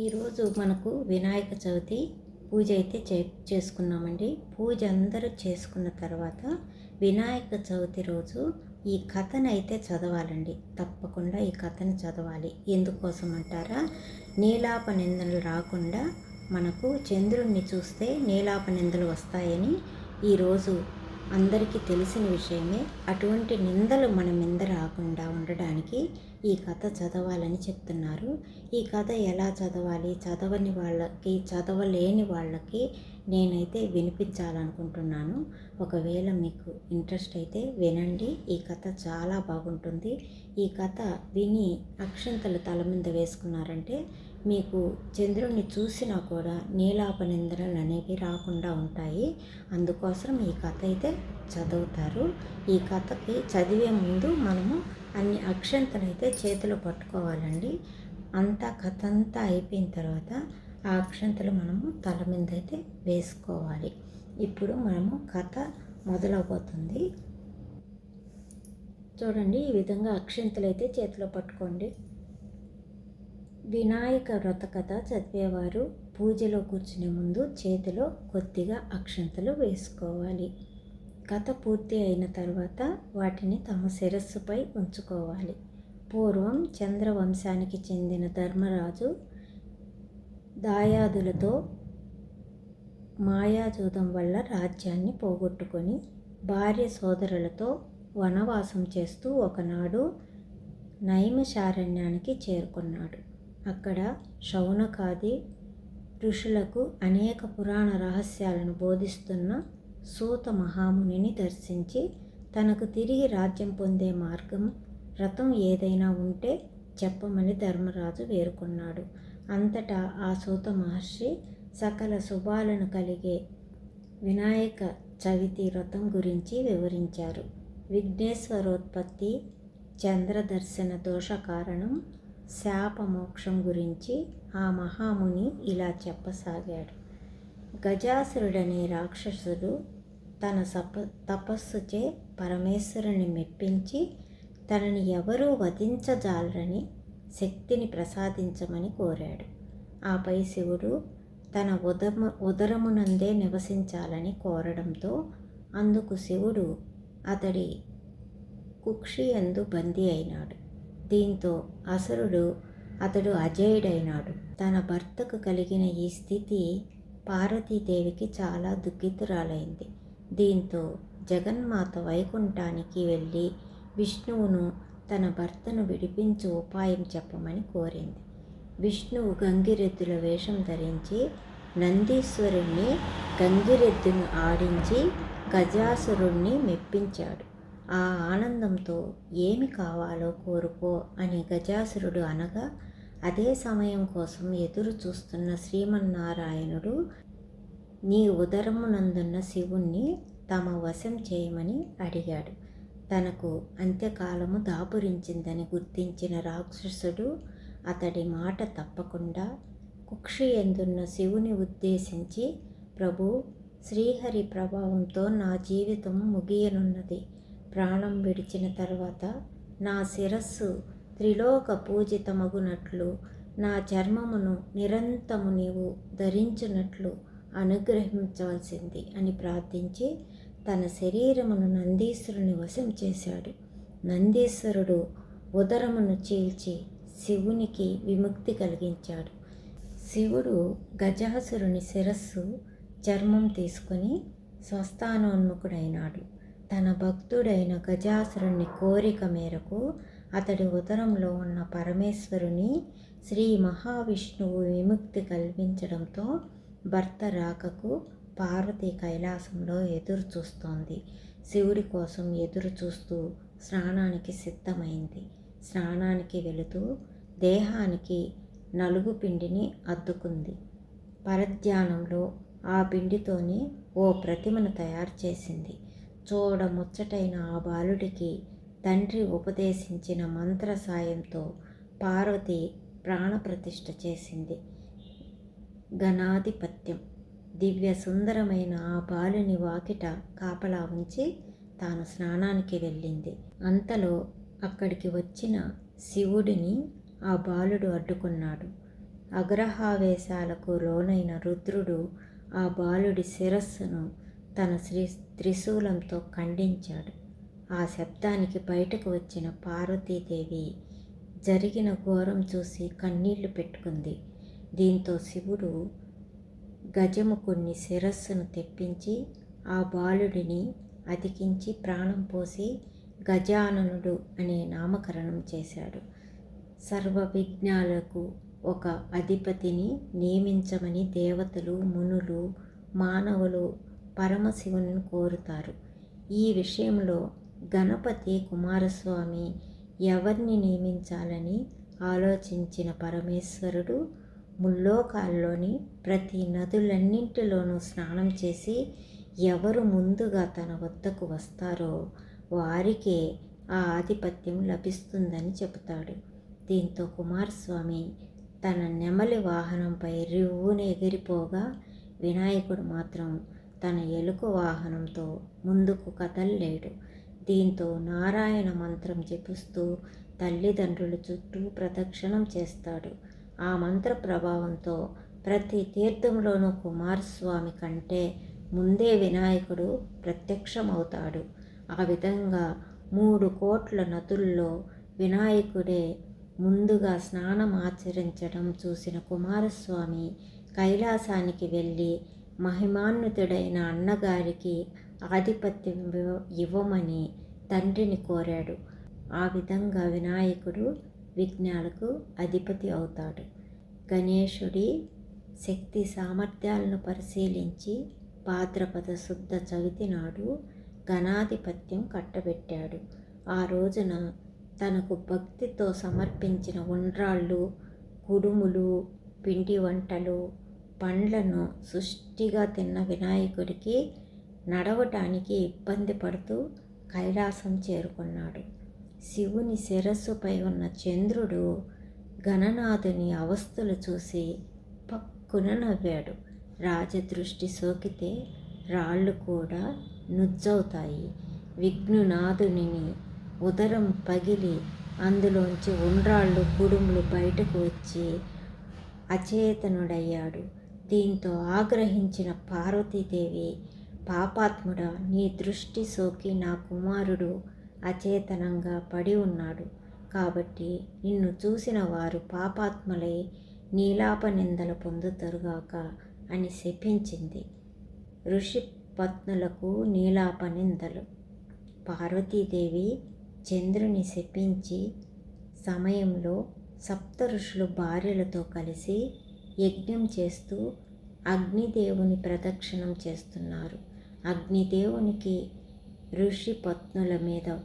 ఈరోజు మనకు వినాయక చవితి పూజ అయితే చే చేసుకున్నామండి. పూజ అందరూ చేసుకున్న తర్వాత వినాయక చవితి రోజు ఈ కథను అయితే చదవాలండి. తప్పకుండా ఈ కథను చదవాలి. ఎందుకోసం అంటారా నీలాప నిందలు రాకుండా మనకు చంద్రుణ్ణి చూస్తే నీలాప నిందలు వస్తాయని ఈరోజు అందరికీ తెలిసిన విషయమే. అటువంటి నిందలు మన మీద రాకుండా ఉండడానికి ఈ కథ చదవాలని చెప్తున్నారు. ఈ కథ ఎలా చదవాలి? చదవని వాళ్ళకి చదవలేని వాళ్ళకి నేనైతే వినిపించాలనుకుంటున్నాను. ఒకవేళ మీకు ఇంట్రెస్ట్ అయితే వినండి. ఈ కథ చాలా బాగుంటుంది. ఈ కథ విని అక్షంతలు తల మీద వేసుకున్నారంటే మీకు చంద్రుణ్ణి చూసినా కూడా నీలాప నిందనలు అనేవి రాకుండా ఉంటాయి. అందుకోసం ఈ కథ అయితే చదువుతారు. ఈ కథకి చదివే ముందు మనము అన్ని అక్షంతలు అయితే చేతిలో పట్టుకోవాలండి. అంతా కథ అంతా అయిపోయిన తర్వాత ఆ అక్షంతలు మనము తల మీద అయితే వేసుకోవాలి. ఇప్పుడు మనము కథ మొదలవబోతుంది. చూడండి ఈ విధంగా అక్షంతలు అయితే చేతిలో పట్టుకోండి. వినాయక వ్రత కథ చదివేవారు పూజలో కూర్చునే ముందు చేతిలో కొద్దిగా అక్షంతలు వేసుకోవాలి. కథ పూర్తి అయిన తర్వాత వాటిని తమ శిరస్సుపై ఉంచుకోవాలి. పూర్వం చంద్రవంశానికి చెందిన ధర్మరాజు దాయాదులతో మాయాజూదం వల్ల రాజ్యాన్ని పోగొట్టుకొని భార్య సోదరులతో వనవాసం చేస్తూ ఒకనాడు నైమిషారణ్యానికి చేరుకున్నాడు. అక్కడ శౌనకాది ఋషులకు అనేక పురాణ రహస్యాలను బోధిస్తున్న సూత మహామునిని దర్శించి తనకు తిరిగి రాజ్యం పొందే మార్గం రథం ఏదైనా ఉంటే చెప్పమని ధర్మరాజు వేరుకున్నాడు. అంతటా ఆ సూత మహర్షి సకల శుభాలను కలిగే వినాయక చవితి వ్రతం గురించి వివరించారు. విఘ్నేశ్వరోత్పత్తి చంద్రదర్శన దోష కారణం శాపమోక్షం గురించి ఆ మహాముని ఇలా చెప్పసాగాడు. గజాసురుడనే రాక్షసుడు తన సప తపస్సుచే పరమేశ్వరుని మెప్పించి తనని ఎవరూ వధించజాలరని శక్తిని ప్రసాదించమని కోరాడు. ఆపై శివుడు తన ఉదమ ఉదరమునందే నివసించాలని కోరడంతో అందుకు శివుడు అతడి కుక్షి ఎందు బందీ అయినాడు. దీంతో అసురుడు అతడు అజేయుడైనాడు. తన భర్తకు కలిగిన ఈ స్థితి పార్వతీదేవికి చాలా దుఃఖితురాలైంది. దీంతో జగన్మాత వైకుంఠానికి వెళ్ళి విష్ణువును తన భర్తను విడిపించు ఉపాయం చెప్పమని కోరింది. విష్ణువు గంగిరెద్దుల వేషం ధరించి నందీశ్వరుణ్ణి గంగిరెద్దును ఆడించి గజాసురుణ్ణి మెప్పించాడు. ఆ ఆనందంతో ఏమి కావాలో కోరుకో అని గజాసురుడు అనగా అదే సమయం కోసం ఎదురు చూస్తున్న శ్రీమన్నారాయణుడు నీ ఉదరమునందున్న శివుణ్ణి తమ వశం చేయమని అడిగాడు. తనకు అంత్యకాలము దాపురించిందని గుర్తించిన రాక్షసుడు అతడి మాట తప్పకుండా కుక్షి ఎందున్న శివుని ఉద్దేశించి ప్రభు శ్రీహరి ప్రభావంతో నా జీవితం ముగియనున్నది. ప్రాణం విడిచిన తర్వాత నా శిరస్సు త్రిలోక పూజితమగునట్లు నా చర్మమును నిరంతము నీవు ధరించినట్లు అనుగ్రహించవలసింది అని ప్రార్థించి తన శరీరమును నందీశ్వరుని వశం చేశాడు. నందీశ్వరుడు ఉదరమును చీల్చి శివునికి విముక్తి కలిగించాడు. శివుడు గజాసురుని శిరస్సు చర్మం తీసుకొని స్వస్థానోన్ముఖుడైనాడు. తన భక్తుడైన గజాసురుని కోరిక మేరకు అతడి ఉదరంలో ఉన్న పరమేశ్వరుని శ్రీ మహావిష్ణువు విముక్తి కల్పించడంతో భర్త రాకకు పార్వతి కైలాసంలో ఎదురు చూస్తోంది. శివుడి కోసం ఎదురు చూస్తూ స్నానానికి సిద్ధమైంది. స్నానానికి వెళుతూ దేహానికి నలుగు పిండిని అద్దుకుంది. పరధ్యానంలో ఆ పిండితోనే ఓ ప్రతిమను తయారు చేసింది. చూడ ముచ్చటైన ఆ బాలుడికి తండ్రి ఉపదేశించిన మంత్ర సాయంతో పార్వతి ప్రాణప్రతిష్ఠ చేసింది. గణాధిపత్యం దివ్య సుందరమైన ఆ బాలుని వాకిట కాపలా ఉంచి తాను స్నానానికి వెళ్ళింది. అంతలో అక్కడికి వచ్చిన శివుడిని ఆ బాలుడు అడ్డుకున్నాడు. అగ్రహావేశాలకు లోనైన రుద్రుడు ఆ బాలుడి శిరస్సును తన శ్రీ త్రిశూలంతో ఖండించాడు. ఆ శబ్దానికి బయటకు వచ్చిన పార్వతీదేవి జరిగిన ఘోరం చూసి కన్నీళ్ళు పెట్టుకుంది. దీంతో శివుడు గజము కొన్ని శిరస్సును తెప్పించి ఆ బాలుడిని అతికించి ప్రాణం పోసి గజాననుడు అనే నామకరణం చేశాడు. సర్వ విఘ్నాలకు ఒక అధిపతిని నియమించమని దేవతలు మునులు మానవులు పరమశివుని కోరుతారు. ఈ విషయంలో గణపతి కుమారస్వామి ఎవరిని నియమించాలని ఆలోచించిన పరమేశ్వరుడు ముల్లోకాల్లోని ప్రతి నదులన్నింటిలోనూ స్నానం చేసి ఎవరు ముందుగా తన వద్దకు వస్తారో వారికే ఆ ఆధిపత్యం లభిస్తుందని చెబుతాడు. దీంతో కుమారస్వామి తన నెమలి వాహనంపై రివ్వున ఎగిరిపోగా వినాయకుడు మాత్రం తన ఎలుక వాహనంతో ముందుకు కదల్లేడు. దీంతో నారాయణ మంత్రం జపిస్తూ తల్లిదండ్రుల చుట్టూ ప్రదక్షిణం చేస్తాడు. ఆ మంత్ర ప్రభావంతో ప్రతి తీర్థంలోనూ కుమారస్వామి కంటే ముందే వినాయకుడు ప్రత్యక్షమవుతాడు. ఆ విధంగా మూడు కోట్ల నదుల్లో వినాయకుడే ముందుగా స్నానం ఆచరించడం చూసిన కుమారస్వామి కైలాసానికి వెళ్ళి మహిమాన్వితుడైన అన్నగారికి ఆధిపత్యం ఇవ్వమని తండ్రిని కోరాడు. ఆ విధంగా వినాయకుడు విఘ్నాలకు అధిపతి అవుతాడు. గణేశుడి శక్తి సామర్థ్యాలను పరిశీలించి భాద్రపద శుద్ధ చవితి నాడు గణాధిపత్యం కట్టబెట్టాడు. ఆ రోజున తనకు భక్తితో సమర్పించిన ఉండ్రాళ్ళు కుడుములు పిండి వంటలు పండ్లను సుష్టిగా తిన్న వినాయకుడికి నడవటానికి ఇబ్బంది పడుతూ కైలాసం చేరుకున్నాడు. శివుని శిరస్సుపై ఉన్న చంద్రుడు గణనాథుని అవస్థలు చూసి పక్కున నవ్వాడు. రాజదృష్టి సోకితే రాళ్ళు కూడా నుజ్జవుతాయి. విఘ్నునాథుని ఉదరం పగిలి అందులోంచి ఉండ్రాళ్ళు కుడుములు బయటకు వచ్చి అచేతనుడయ్యాడు. దీంతో ఆగ్రహించిన పార్వతీదేవి పాపాత్ముడా నీ దృష్టి సోకి నా కుమారుడు అచేతనంగా పడి ఉన్నాడు. కాబట్టి నిన్ను చూసిన వారు పాపాత్ములై నీలాప నిందలు పొందుతరుగాక అని శపించింది. ఋషి పత్నులకు నీలాప నిందలు. పార్వతీదేవి చంద్రుని శపించి సమయంలో సప్త ఋషులు భార్యలతో కలిసి యజ్ఞం చేస్తూ అగ్నిదేవుని ప్రదక్షిణం చేస్తున్నారు. అగ్నిదేవునికి ఋషి పత్నుల మీద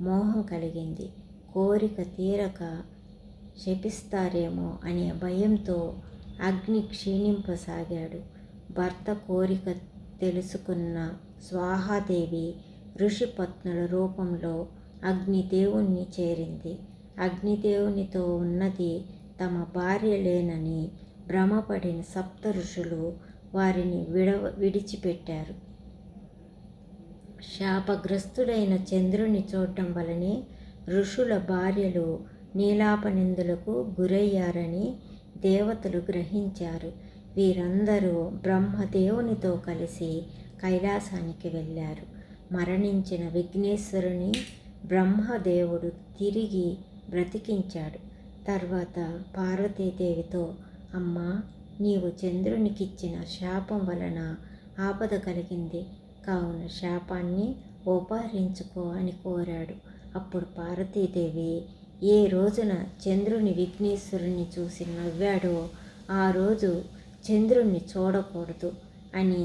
మోహం కలిగింది. కోరిక తీరక శపిస్తారేమో అనే భయంతో అగ్ని క్షీణింపసాగాడు. భర్త కోరిక తెలుసుకున్న స్వాహాదేవి ఋషిపత్నుల రూపంలో అగ్నిదేవుణ్ణి చేరింది. అగ్నిదేవునితో ఉన్నది తమ భార్య లేనని భ్రమపడిన సప్త ఋషులు వారిని విడవ విడిచిపెట్టారు. శాపగ్రస్తుడైన చంద్రుని చూడటం వలనే ఋషుల భార్యలు నీలాపనిందులకు గురయ్యారని దేవతలు గ్రహించారు. వీరందరూ బ్రహ్మదేవునితో కలిసి కైలాసానికి వెళ్ళారు. మరణించిన విఘ్నేశ్వరుని బ్రహ్మదేవుడు తిరిగి బ్రతికించాడు. తర్వాత పార్వతీదేవితో అమ్మ నీవు చంద్రునికిచ్చిన శాపం వలన ఆపద కలిగింది. కావున శాపాన్ని ఉపహరించుకో అని కోరాడు. అప్పుడు పార్వతీదేవి ఏ రోజున చంద్రుని విఘ్నేశ్వరుని చూసి నవ్వాడో ఆ రోజు చంద్రుణ్ణి చూడకూడదు అని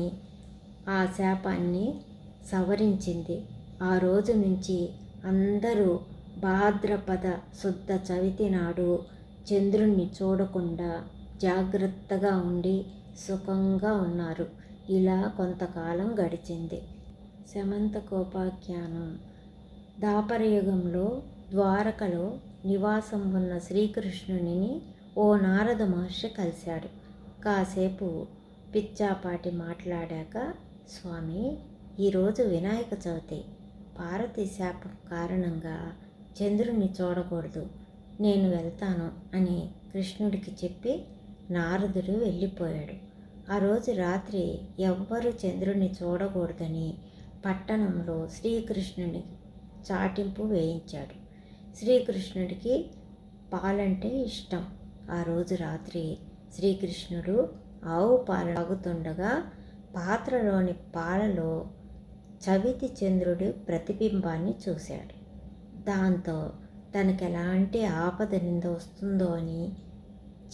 ఆ శాపాన్ని సవరించింది. ఆ రోజు నుంచి అందరూ భాద్రపద శుద్ధ చవితి నాడు చంద్రుణ్ణి చూడకుండా జాగ్రత్తగా ఉండి సుఖంగా ఉన్నారు. ఇలా కొంతకాలం గడిచింది. శమంతకోపాఖ్యానం దాపరయుగంలో ద్వారకలో నివాసం ఉన్న శ్రీకృష్ణుని ఓ నారద మహర్షి కలిశాడు. కాసేపు పిచ్చాపాటి మాట్లాడాక స్వామి ఈరోజు వినాయక చవితి. పార్వతి శాపం కారణంగా చంద్రుని చూడకూడదు. నేను వెళ్తాను అని కృష్ణుడికి చెప్పి నారదుడు వెళ్ళిపోయాడు. ఆ రోజు రాత్రి ఎవ్వరూ చంద్రుడిని చూడకూడదని పట్టణంలో శ్రీకృష్ణుని చాటింపు వేయించాడు. శ్రీకృష్ణుడికి పాలంటే ఇష్టం. ఆ రోజు రాత్రి శ్రీకృష్ణుడు ఆవు పాలు తాగుతుండగా పాత్రలోని పాలలో చవితి చంద్రుడి ప్రతిబింబాన్ని చూశాడు. దాంతో తనకు ఎలాంటి ఆపద నింద వస్తుందో అని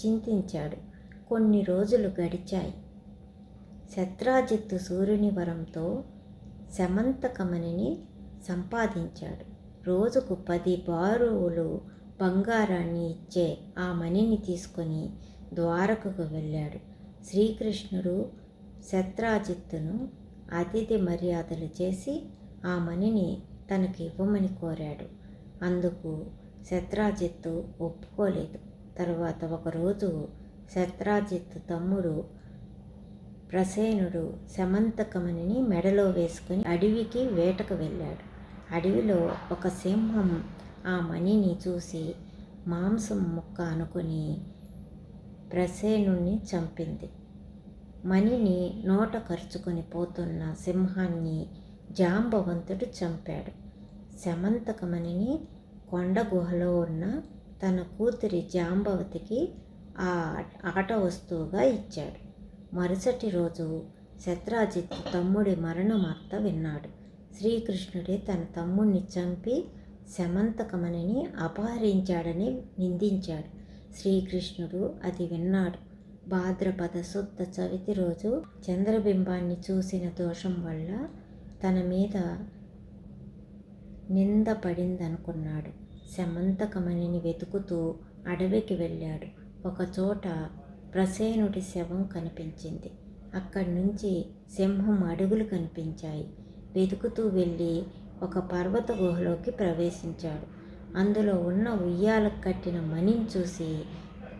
చింతించాడు. కొన్ని రోజులు గడిచాయి. శత్రాజిత్తు సూర్యుని వరంతో శమంతకమణిని సంపాదించాడు. రోజుకు పది బారువులు బంగారాన్ని ఇచ్చే ఆ మణిని తీసుకొని ద్వారకకు వెళ్ళాడు. శ్రీకృష్ణుడు శత్రాజిత్తును అతిథి మర్యాదలు చేసి ఆ మణిని తనకి ఇవ్వమని కోరాడు. అందుకు శత్రాజిత్తు ఒప్పుకోలేదు. తర్వాత ఒకరోజు శత్రాజిత్ తమ్ముడు ప్రసేనుడు సమంతకమణిని మెడలో వేసుకుని అడవికి వేటకు వెళ్ళాడు. అడవిలో ఒక సింహం ఆ మణిని చూసి మాంసం ముక్క అనుకుని ప్రసేనుణ్ణి చంపింది. మణిని నోట ఖర్చుకొని పోతున్న సింహాన్ని జాంబవంతుడు చంపాడు. శమంతకమణిని కొండ గుహలో ఉన్న తన కూతురి జాంబవతికి ఆ ఆట వస్తువుగా ఇచ్చాడు. మరుసటి రోజు శత్రాజిత్ తమ్ముడి మరణవార్త విన్నాడు. శ్రీకృష్ణుడే తన తమ్ముడిని చంపి శమంతకమణిని అపహరించాడని నిందించాడు. శ్రీకృష్ణుడు అది విన్నాడు. భాద్రపద శుద్ధ చవితి రోజు చంద్రబింబాన్ని చూసిన దోషం వల్ల తన మీద నింద పడిందనుకున్నాడు. శమంతకమణిని వెతుకుతూ అడవికి వెళ్ళాడు. ఒకచోట ప్రసేనుడి శవం కనిపించింది. అక్కడి నుంచి సింహం అడుగులు కనిపించాయి. వెతుకుతూ వెళ్ళి ఒక పర్వత గుహలోకి ప్రవేశించాడు. అందులో ఉన్న ఉయ్యాలకు కట్టిన మణిని చూసి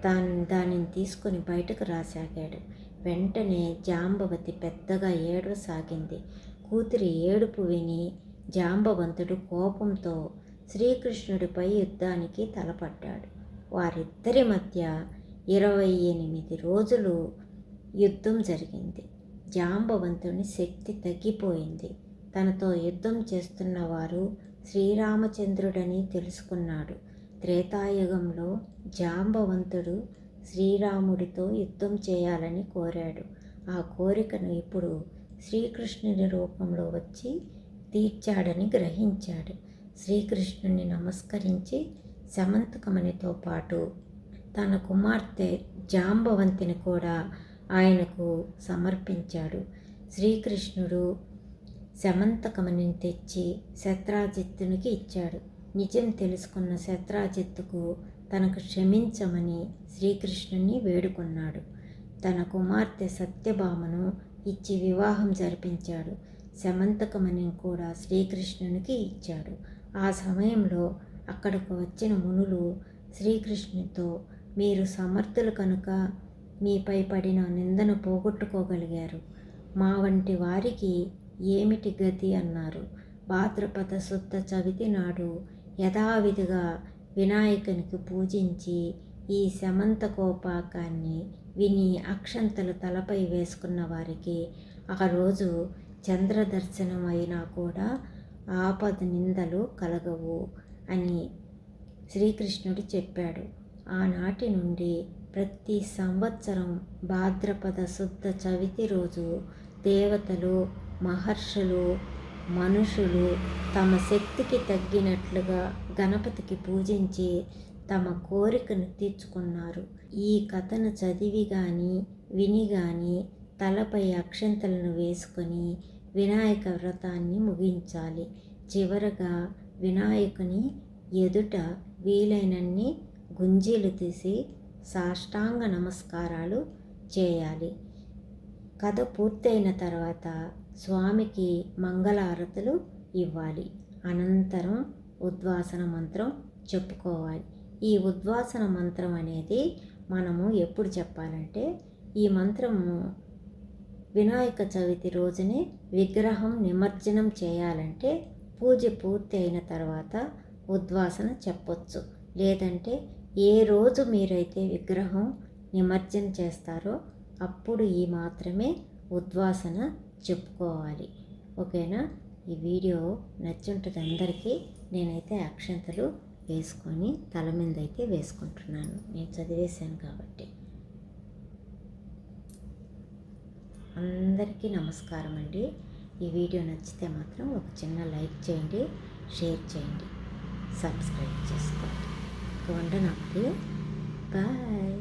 తాను దానిని తీసుకుని బయటకు రాసాగాడు. వెంటనే జాంబవతి పెద్దగా ఏడవసాగింది. కూతురి ఏడుపు విని జాంబవంతుడు కోపంతో శ్రీకృష్ణుడిపై యుద్ధానికి తలపడ్డాడు. వారిద్దరి మధ్య ఇరవై ఎనిమిది రోజులు యుద్ధం జరిగింది. జాంబవంతుని శక్తి తగ్గిపోయింది. తనతో యుద్ధం చేస్తున్న వారు శ్రీరామచంద్రుడని తెలుసుకున్నాడు. త్రేతాయుగంలో జాంబవంతుడు శ్రీరాముడితో యుద్ధం చేయాలని కోరాడు. ఆ కోరికను ఇప్పుడు శ్రీకృష్ణుని రూపంలో వచ్చి తీర్చాడని గ్రహించాడు. శ్రీకృష్ణుని నమస్కరించి సమంతకమణితో పాటు తన కుమార్తె జాంబవంతిని కూడా ఆయనకు సమర్పించాడు. శ్రీకృష్ణుడు శమంతకమణిని తెచ్చి శత్రాజిత్తునికి ఇచ్చాడు. నిజం తెలుసుకున్న శత్రాజిత్తుకు తనకు క్షమించమని శ్రీకృష్ణుని వేడుకున్నాడు. తన కుమార్తె సత్యభామను ఇచ్చి వివాహం జరిపించాడు. శమంతకమణిని కూడా శ్రీకృష్ణునికి ఇచ్చాడు. ఆ సమయంలో అక్కడకు వచ్చిన మునులు శ్రీకృష్ణునితో మీరు సమర్థులు కనుక మీపై పడిన నిందను పోగొట్టుకోగలిగారు. మా వంటి వారికి ఏమిటి గతి అన్నారు. భాద్రపద శుద్ధ చవితి నాడు యథావిధిగా వినాయకునికి పూజించి ఈ శమంత కోపాకాన్ని విని అక్షంతలు తలపై వేసుకున్న వారికి ఆ రోజు చంద్రదర్శనం అయినా కూడా ఆపద నిందలు కలగవు. అని శ్రీకృష్ణుడు చెప్పాడు. ఆనాటి నుండి ప్రతి సంవత్సరం భాద్రపద శుద్ధ చవితి రోజు దేవతలు మహర్షులు మనుషులు తమ శక్తికి తగ్గినట్లుగా గణపతికి పూజించి తమ కోరికను తీర్చుకున్నారు. ఈ కథను చదివి కానీ విని కానీ తలపై అక్షంతలను వేసుకొని వినాయక వ్రతాన్ని ముగించాలి. చివరగా వినాయకుని ఎదుట వీలైనన్ని గుంజీలు తీసి సాష్టాంగ నమస్కారాలు చేయాలి. కథ పూర్తయిన తర్వాత స్వామికి మంగళారతులు ఇవ్వాలి. అనంతరం ఉద్వాసన మంత్రం చెప్పుకోవాలి. ఈ ఉద్వాసన మంత్రం అనేది మనము ఎప్పుడు చెప్పాలంటే ఈ మంత్రము వినాయక చవితి రోజునే విగ్రహం నిమజ్జనం చేయాలంటే పూజ పూర్తి అయిన తర్వాత ఉద్వాసన చెప్పొచ్చు. లేదంటే ఏ రోజు మీరైతే విగ్రహం నిమజ్జన చేస్తారో అప్పుడు ఈ మాత్రమే ఉద్వాసన చెప్పుకోవాలి. ఓకేనా? ఈ వీడియో నచ్చుంటుంది అందరికీ. నేనైతే అక్షంతలు వేసుకొని తల మీద అయితే వేసుకుంటున్నాను. నేను చదివేశాను కాబట్టి. అందరికీ నమస్కారం అండి ఈ వీడియో నచ్చితే మాత్రం ఒక చిన్న లైక్ చేయండి షేర్ చేయండి సబ్స్క్రైబ్ చేసుకోండి. వండనా నాకు బాయ్.